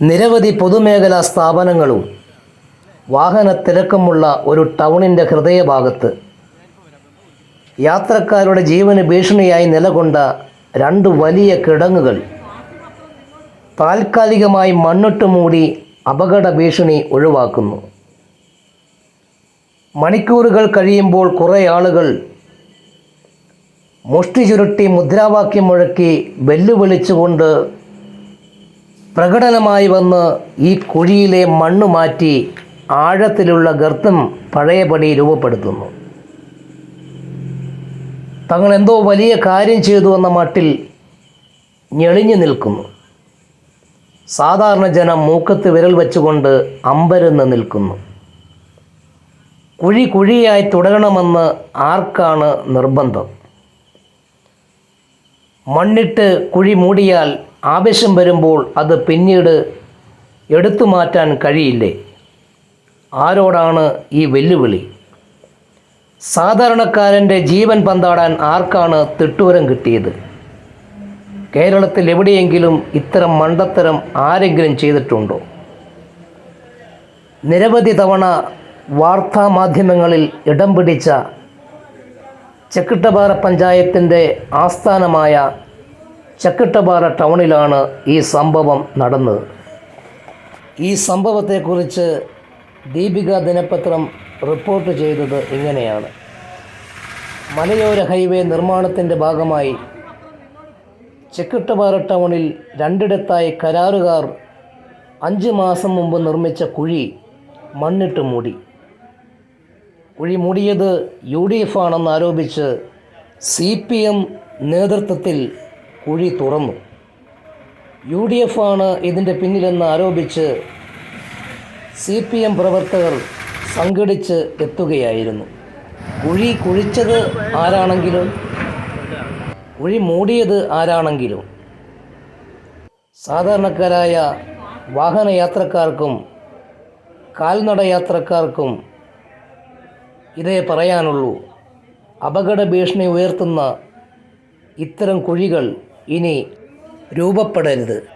നിരവധി പൊതുമേഖലാ സ്ഥാപനങ്ങളും വാഹന തിരക്കുമുള്ള ഒരു ടൗണിന്റെ ഹൃദയഭാഗത്ത് യാത്രക്കാരുടെ ജീവന് ഭീഷണിയായി നിലകൊണ്ട രണ്ട് വലിയ കിടങ്ങുകൾ. താൽക്കാലികമായി മണ്ണിട്ട് മൂടി അപകട ഭീഷണി ഒഴിവാക്കുന്നു. മണിക്കൂറുകൾ കഴിയുമ്പോൾ കുറേ ആളുകൾ മുഷ്ടി ചുരുട്ടി മുദ്രാവാക്യം മുഴക്കി വെല്ലുവിളിച്ചുകൊണ്ട് പ്രകടനമായി വന്ന് ഈ കുഴിയിലെ മണ്ണ് മാറ്റി ആഴത്തിലുള്ള ഗർത്തം പഴയപടി രൂപപ്പെടുത്തുന്നു. തങ്ങൾ എന്തോ വലിയ കാര്യം ചെയ്തു എന്ന മട്ടിൽ ഞെളിഞ്ഞു നിൽക്കുന്നു. സാധാരണ ജനം മൂക്കത്ത് വിരൽ വെച്ചുകൊണ്ട് അമ്പരന്ന് നിൽക്കുന്നു. കുഴി കുഴിയായി തുടരണമെന്ന് ആർക്കാണ് നിർബന്ധം? മണ്ണിട്ട് കുഴി മൂടിയാൽ ആവശ്യം വരുമ്പോൾ അത് പിന്നീട് എടുത്തു മാറ്റാൻ കഴിയില്ലേ? ആരോടാണ് ഈ വെല്ലുവിളി? സാധാരണക്കാരന്റെ ജീവൻ പന്താടാൻ ആർക്കാണ് തിട്ടൂരം കിട്ടിയത്? കേരളത്തിൽ എവിടെയെങ്കിലും ഇത്തരം മണ്ടത്തരം ആരെങ്കിലും ചെയ്തിട്ടുണ്ടോ? നിരവധി തവണ വാർത്താ മാധ്യമങ്ങളിൽ ഇടം പിടിച്ച ചെക്കിട്ടപാറ പഞ്ചായത്തിന്റെ ആസ്ഥാനമായ ചെക്കിട്ടപാറ ടൗണിലാണ് ഈ സംഭവം നടന്നത്. ഈ സംഭവത്തെക്കുറിച്ച് ദീപിക ദിനപത്രം റിപ്പോർട്ട് ചെയ്തത് ഇങ്ങനെയാണ്. മലയോര ഹൈവേ നിർമ്മാണത്തിന്റെ ഭാഗമായി ചെക്കിട്ടപാറ ടൗണിൽ രണ്ടിടത്തായി കരാറുകാർ അഞ്ച് മാസം മുമ്പ് നിർമ്മിച്ച കുഴി മണ്ണിട്ട് മൂടി. കുഴി മൂടിയത് യു ഡി എഫ് ആണെന്ന് ആരോപിച്ച് സി പി എം നേതൃത്വത്തിൽ കുഴി തുറന്നു. യു ഡി എഫ് ആണ് ഇതിന്റെ പിന്നിലെന്ന് ആരോപിച്ച് സി പി എം പ്രവർത്തകർ സംഘടിച്ച് എത്തുകയായിരുന്നു. കുഴി കുഴിച്ചത് ആരാണെങ്കിലും കുഴി മൂടിയത് ആരാണെങ്കിലും സാധാരണക്കാരായ വാഹനയാത്രക്കാർക്കും കാൽനട യാത്രക്കാർക്കും ഇതേ പറയാനുള്ളൂ. അപകട ഭീഷണി ഉയർത്തുന്ന ഇത്തരം കുഴികൾ ഇനി രൂപപ്പെടരുത്.